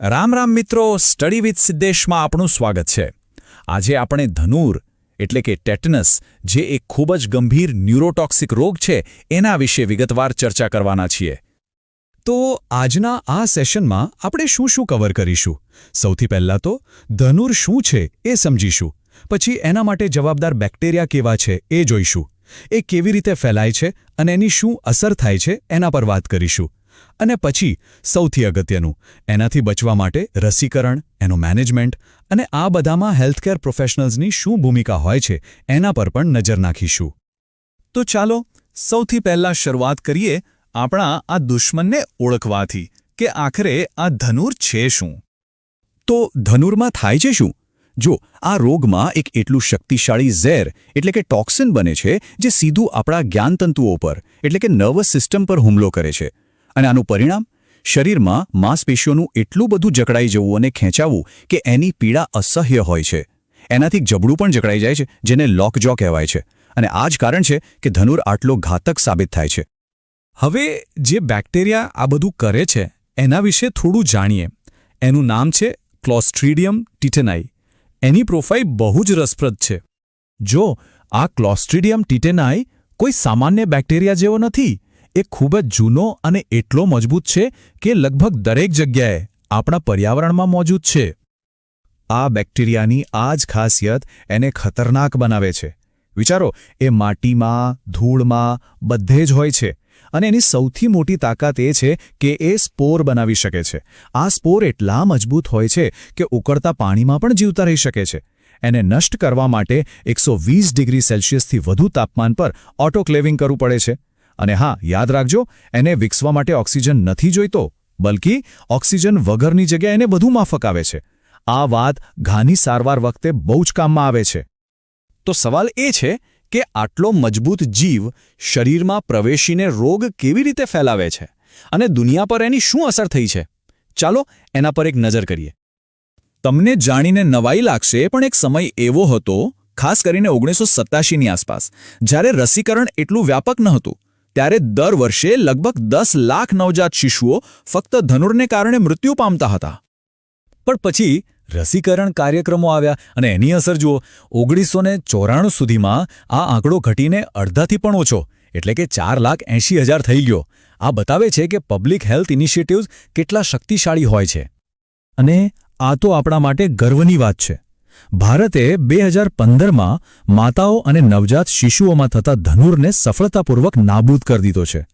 રામ રામ મિત્રો, study with સિદ્ધેશમાં આપણું સ્વાગત છે. આજે આપણે ધનુર, એટલે કે ટેટનસ, જે એક ખૂબ જ ગંભીર ન્યુરોટોક્સિક રોગ છે, એના વિશે વિગતવાર ચર્ચા કરવાના છીએ. તો આજના આ સેશનમાં આપણે શું શું કવર કરીશું? સૌથી પહેલાં તો ધનુર શું છે એ સમજીશું. પછી એના માટે જવાબદાર બેક્ટેરિયા કેવા છે એ જોઈશું. એ કેવી રીતે ફેલાય છે અને એની શું અસર થાય છે એના પર વાત કરીશું. અને પછી સૌથી અગત્યનું, એનાથી બચવા માટે રસીકરણ, એનું મેનેજમેન્ટ અને આ બધામાં હેલ્થકેર પ્રોફેશનલ્સની શું ભૂમિકા હોય છે, એના પર પણ નજર નાખીશું. તો ચાલો સૌથી પહેલા શરૂઆત કરીએ આપણા આ દુશ્મનને ઓળખવાથી, કે આખરે આ ધનુર છે શું? તો ધનુરમાં થાય છે શું? જો, આ રોગમાં એક એટલું શક્તિશાળી ઝેર, એટલે કે ટોક્સિન બને છે, જે સીધું આપણા જ્ઞાનતંતુઓ પર, એટલે કે નર્વસ સિસ્ટમ પર હુમલો કરે છે. અને આનું પરિણામ? શરીરમાં માંસપેશીઓનું એટલું બધું જકડાઈ જવું અને ખેંચાવું કે એની પીડા અસહ્ય હોય છે. એનાથી જબડું પણ જકડાઈ જાય છે, જેને લોકજો કહેવાય છે. અને આ જ કારણ છે કે ધનુર આટલો ઘાતક સાબિત થાય છે. હવે જે બેક્ટેરિયા આ બધું કરે છે, એના વિશે થોડું જાણીએ. એનું નામ છે ક્લોસ્ટ્રીડિયમ ટીટેનાઈ એની પ્રોફાઇલ બહુ જ રસપ્રદ છે. જો આ ક્લોસ્ટ્રીડિયમ ટીટેનાઈ કોઈ સામાન્ય બેક્ટેરિયા જેવો નથી એ ખૂબ જ જૂનો અને એટલો મજબૂત છે કે લગભગ દરેક જગ્યાએ આપણા પર્યાવરણમાં મોજૂદ છે. આ બેક્ટેરિયાની આ જ ખાસિયત એને ખતરનાક બનાવે છે. વિચારો, એ માટીમાં, ધૂળમાં, બધે જ હોય છે અને એની સૌથી મોટી તાકાત એ છે કે એ સ્પોર બનાવી શકે છે. આ સ્પોર એટલા મજબૂત હોય છે કે ઉકળતા પાણીમાં પણ જીવતા રહી શકે છે. એને નષ્ટ કરવા માટે એકસો ડિગ્રી સેલ્સિયસથી વધુ તાપમાન પર ઓટોક્લેવિંગ કરવું પડે છે. અને હા, યાદ રાખજો, એને વિકસવા માટે ઓક્સિજન નથી જોઈતો, બલકી ઓક્સિજન વગરની જગ્યાએ એને વધુ માફક આવે છે. આ વાત ઘાની સારવાર વખતે બહુ જ કામમાં આવે છે. તો સવાલ એ છે કે આટલો મજબૂત જીવ શરીરમાં પ્રવેશીને રોગ કેવી રીતે ફેલાવે છે? અને દુનિયા પર એની શું અસર થઈ છે? ચાલો એના પર એક નજર કરીએ. તમને જાણીને નવાઈ લાગશે, પણ એક સમય એવો હતો, ખાસ કરીને ઓગણીસો સત્તાશીની આસપાસ, જ્યારે રસીકરણ એટલું વ્યાપક નહોતું ત્યારે દર વર્ષે લગભગ દસ લાખ નવજાત શિશુઓ ફક્ત ધનુરને કારણે મૃત્યુ પામતા હતા. પણ પછી રસીકરણ કાર્યક્રમો આવ્યા અને એની અસર જુઓ, ઓગણીસો ને ચોરાણું સુધીમાં આ આંકડો ઘટીને અડધાથી પણ ઓછો, એટલે કે ચાર લાખ એંશી હજાર થઈ ગયો. આ બતાવે છે કે પબ્લિક હેલ્થ ઇનિશિયેટિવ્સ કેટલા શક્તિશાળી હોય છે. અને આ તો આપણા માટે ગર્વની વાત છે. ભારતે બે હજાર પંદરમાં માતાઓ અને નવજાત શિશુઓમાં થતા ધનુરને સફળતાપૂર્વક નાબૂદ કરી દીધો છે.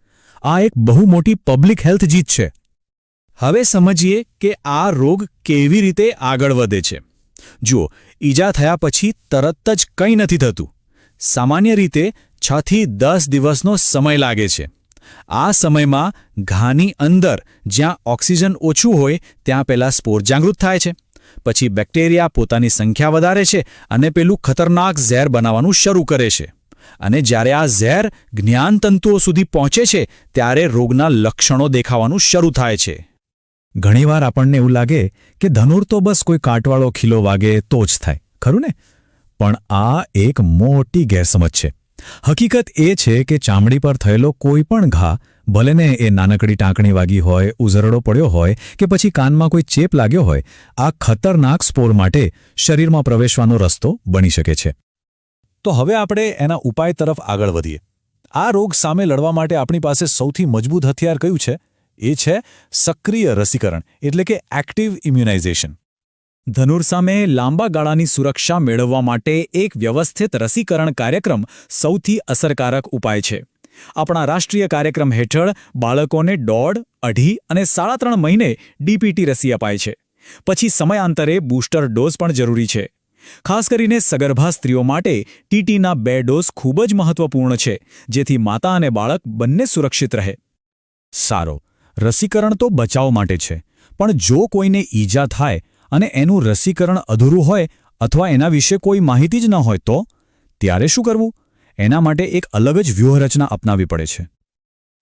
આ એક બહુ મોટી પબ્લિક હેલ્થ જીત છે. હવે સમજીએ કે આ રોગ કેવી રીતે આગળ વધે છે. જુઓ, ઈજા થયા પછી તરત જ કંઈ નથી થતું. સામાન્ય રીતે છથી દસ દિવસનો સમય લાગે છે. આ સમયમાં ઘાની અંદર જ્યાં ઓક્સિજન ઓછું હોય ત્યાં પહેલાં સ્પોર જાગૃત થાય છે. પછી બેક્ટેરિયા પોતાની સંખ્યા વધારે છે અને પેલું ખતરનાક ઝેર બનાવવાનું શરૂ કરે છે. અને જ્યારે આ ઝેર જ્ઞાનતંતુઓ સુધી પહોંચે છે, ત્યારે રોગના લક્ષણો દેખાવાનું શરૂ થાય છે. ઘણીવાર આપણને એવું લાગે કે ધનુર તો બસ કોઈ કાંટવાળો ખીલો વાગે તો જ થાય, ખરું ને? પણ આ એક મોટી ગેરસમજ છે. હકીકત એ છે કે ચામડી પર થયેલો કોઈ પણ ઘા ભલેને એ નાનકડી ટાંકણી વાગી હોય, ઉઝરડો પડ્યો હોય કે પછી કાનમાં કોઈ ચેપ લાગ્યો હોય, આ ખતરનાક સ્પોર માટે શરીરમાં પ્રવેશવાનો રસ્તો બની શકે છે. તો હવે આપણે એના ઉપાય તરફ આગળ વધીએ. આ રોગ સામે લડવા માટે આપણી પાસે સૌથી મજબૂત હથિયાર કયું છે? એ છે સક્રિય રસીકરણ, એટલે કે એક્ટિવ ઇમ્યુનાઇઝેશન. ધનુર સામે લાંબા ગાળાની સુરક્ષા મેળવવા માટે એક વ્યવસ્થિત રસીકરણ કાર્યક્રમ સૌથી અસરકારક ઉપાય છે. આપણા રાષ્ટ્રીય કાર્યક્રમ હેઠળ બાળકોને દોઢ, અઢી અને સાડા ત્રણ મહિને ડીપીટી રસી અપાય છે. પછી સમયાંતરે બૂસ્ટર ડોઝ પણ જરૂરી છે. ખાસ કરીને સગર્ભા સ્ત્રીઓ માટે ટીટીના બે ડોઝ ખૂબ જ મહત્વપૂર્ણ છે, જેથી માતા અને બાળક બંને સુરક્ષિત રહે. સારો. રસીકરણ તો બચાવ માટે છે, પણ જો કોઈને ઈજા થાય અને એનું રસીકરણ અધૂરું હોય અથવા એના વિશે કોઈ માહિતી જ ન હોય તો, ત્યારે શું કરવું? એના માટે એક અલગ જ વ્યૂહરચના અપનાવવી પડે છે.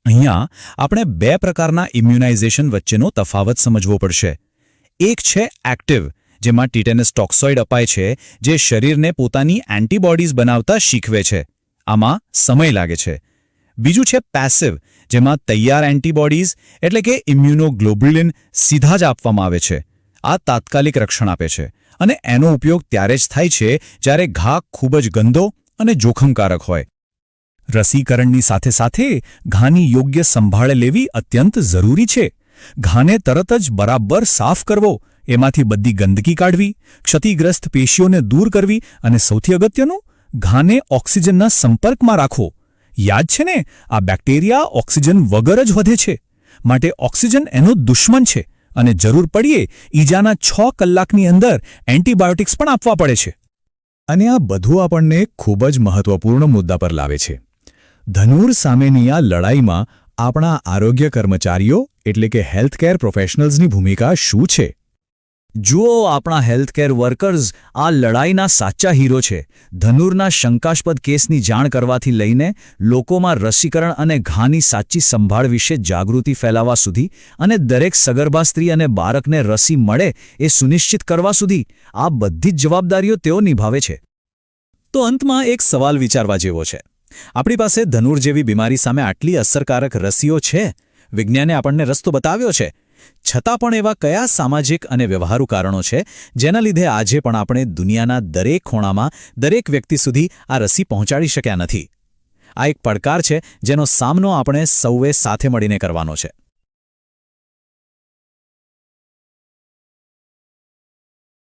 અહીંયા આપણે બે પ્રકારના ઇમ્યુનાઇઝેશન વચ્ચેનો તફાવત સમજવો પડશે. એક છે એક્ટિવ, જેમાં ટીટેનસ ટોક્સોઇડ અપાય છે, જે શરીરને પોતાની એન્ટીબોડીઝ બનાવતા શીખવે છે. આમાં સમય લાગે છે. બીજું છે પેસિવ, જેમાં તૈયાર એન્ટીબોડીઝ, એટલે કે ઇમ્યુનોગ્લોબ્યુલિન સીધા જ આપવામાં આવે છે. આ તાત્કાલિક રક્ષણ આપે છે અને એનો ઉપયોગ ત્યારે જ થાય છે જ્યારે ઘા ખૂબ જ ગંદો અને જોખમકારક હોય. રસીકરણની સાથે સાથે ઘાની યોગ્ય સંભાળ લેવી અત્યંત જરૂરી છે. ઘાને તરત જ બરાબર સાફ કરવો, એમાંથી બધી ગંદકી કાઢવી, ક્ષતિગ્રસ્ત પેશીઓને દૂર કરવી અને સૌથી અગત્યનું, ઘાને ઓક્સિજનના સંપર્કમાં રાખવો. યાદ છે ને, આ બેક્ટેરિયા ઓક્સિજન વગર જ વધે છે. માટે ઓક્સિજન એનો દુશ્મન છે. અને જરૂર પડીએ, ઈજાના છ કલાકની અંદર એન્ટીબાયોટિક્સ પણ આપવા પડે છે. અને આ બધું આપણને ખૂબ જ મહત્વપૂર્ણ મુદ્દા પર લાવે છે. ધનુર સામેની આ લડાઈમાં આપણા આરોગ્ય કર્મચારીઓ, એટલે કે હેલ્થકેર પ્રોફેશનલ્સની ભૂમિકા શું છે? જુઓ આપણા હેલ્થકેર વર્કર્સ આ લડાઈના સાચા હીરો છે. ધનુરના શંકાસ્પદ કેસની જાણ કરવાથી લઈને લોકોમાં રસીકરણ અને ઘાની સાચી સંભાળ વિશે જાગૃતિ ફેલાવવા સુધી અને દરેક સગર્ભા સ્ત્રી અને બાળકને રસી મળે એ સુનિશ્ચિત કરવા સુધી આ બધી જ જવાબદારીઓ તેઓ નિભાવે છે. તો અંતમાં એક સવાલ વિચારવા જેવો છે. આપણી પાસે ધનુર જેવી બીમારી સામે આટલી અસરકારક રસીઓ છે? વિજ્ઞાને આપણને રસ્તો બતાવ્યો છે. છતાં પણ એવા કયા સામાજિક અને વ્યવહારુ કારણો છે, જેના લીધે આજે પણ આપણે દુનિયાના દરેક ખૂણામાં દરેક વ્યક્તિ સુધી આ રસી પહોંચાડી શક્યા નથી? આ એક પડકાર છે, જેનો સામનો આપણે સૌએ સાથે મળીને કરવાનો છે.